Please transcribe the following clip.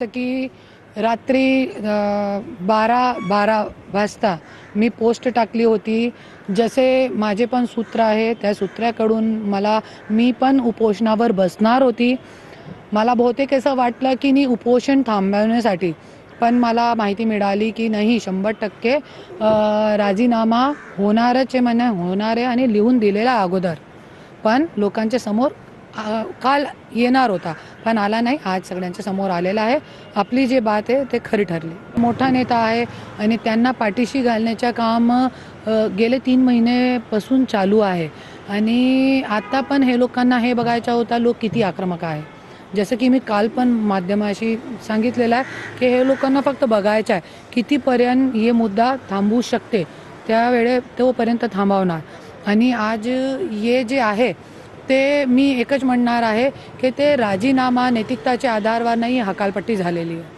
की रात्री बारा बारा वाजता मी पोस्ट टाकली होती. जसे माझे पण सूत्र आहे त्या सूत्राकडून मला मी पण उपोषणावर बसणार होती. मला बहुतेक असं वाटलं की मी उपोषण थांबवण्यासाठी पण मला माहिती मिळाली की नाही शंभर टक्के राजीनामा होणारच आहे म्हणे होणार आहे आणि लिहून दिलेला अगोदर. पण लोकांच्या समोर काल येणार होता पण आला नाही. आज सगळ्यांच्या समोर आलेला आहे. आपली जे बात आहे ते खरी ठरली. मोठा नेता आहे आणि त्यांना पाठीशी घालण्याचं काम गेले तीन महिनेपासून चालू आहे. आणि आता पण हे लोकांना हे बघायचं होता लोक किती आक्रमक आहे. जसं की मी काल पण माध्यमाशी सांगितलेलं आहे की हे लोकांना फक्त बघायचं आहे. कितीपर्यंत हे मुद्दा थांबवू शकते त्यावेळे तोपर्यंत थांबवणार. आणि आज हे जे आहे ते मी एकच म्हणणार आहे की ते राजीनामा नैतिकताच्या आधारवर नाही हकालपट्टी झालेली आहे.